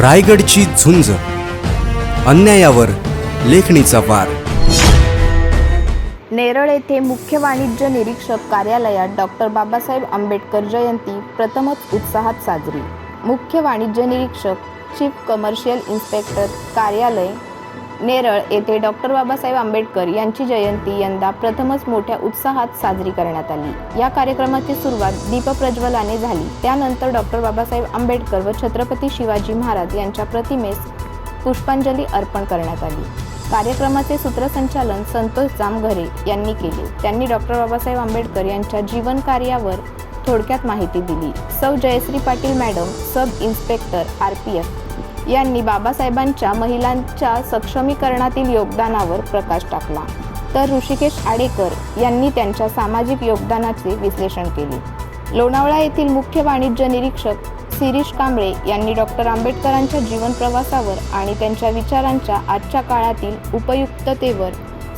रायगडची झुंज. अन्यायावर लेखणीचा वार. नेरळ येथे मुख्य वाणिज्य निरीक्षक कार्यालयात डॉक्टर बाबासाहेब आंबेडकर जयंती प्रथमच उत्साहात साजरी. मुख्य वाणिज्य निरीक्षक चीफ कमर्शियल इन्स्पेक्टर कार्यालय नेरळ येथे डॉक्टर बाबासाहेब आंबेडकर यांची जयंती यंदा प्रथमच मोठ्या उत्साहात साजरी करण्यात आली. या कार्यक्रमाची सुरुवात दीपप्रज्वलाने झाली. त्यानंतर डॉक्टर बाबासाहेब आंबेडकर व छत्रपती शिवाजी महाराज यांच्या प्रतिमेस पुष्पांजली अर्पण करण्यात आली. कार्यक्रमाचे सूत्रसंचालन संतोष जामघरे यांनी केले. त्यांनी डॉक्टर बाबासाहेब आंबेडकर यांच्या जीवन कार्यावर थोडक्यात माहिती दिली. सौ Jayashree Patil madam sub inspector R P F. यांनी बाबासाहेबांच्या महिलांच्या सक्षमीकरणातील योगदानावर प्रकाश टाकला. तर ऋषिकेश आडेकर यांनी त्यांच्या सामाजिक योगदानाचे विश्लेषण केले. लोणावळा येथील मुख्य वाणिज्य निरीक्षक शिरीष कांबळे यांनी डॉक्टर आंबेडकरांच्या जीवन प्रवासावर आणि त्यांच्या विचारांच्या आजच्या काळातील उपयुक्ततेवर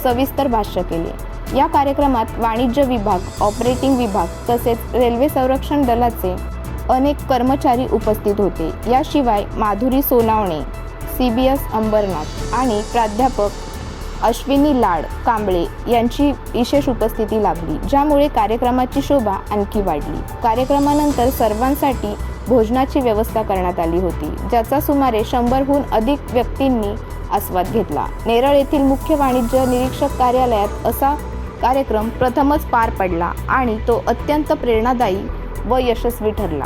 सविस्तर भाष्य केले. या कार्यक्रमात वाणिज्य विभाग ऑपरेटिंग विभाग तसेच रेल्वे संरक्षण दलाचे अनेक कर्मचारी उपस्थित होते. याशिवाय Madhuri Sonawane C B S Ambernath आणि प्राध्यापक अश्विनी लाड कांबळे यांची विशेष उपस्थिती लाभली ज्यामुळे कार्यक्रमाची शोभा आणखी वाढली. कार्यक्रमानंतर सर्वांसाठी भोजनाची व्यवस्था करण्यात आली होती ज्याचा सुमारे शंभरहून अधिक व्यक्तींनी आस्वाद घेतला. नेरळ येथील मुख्य वाणिज्य निरीक्षक कार्यालयात असा कार्यक्रम प्रथमच पार पडला आणि तो अत्यंत प्रेरणादायी व यशस्वी ठरला.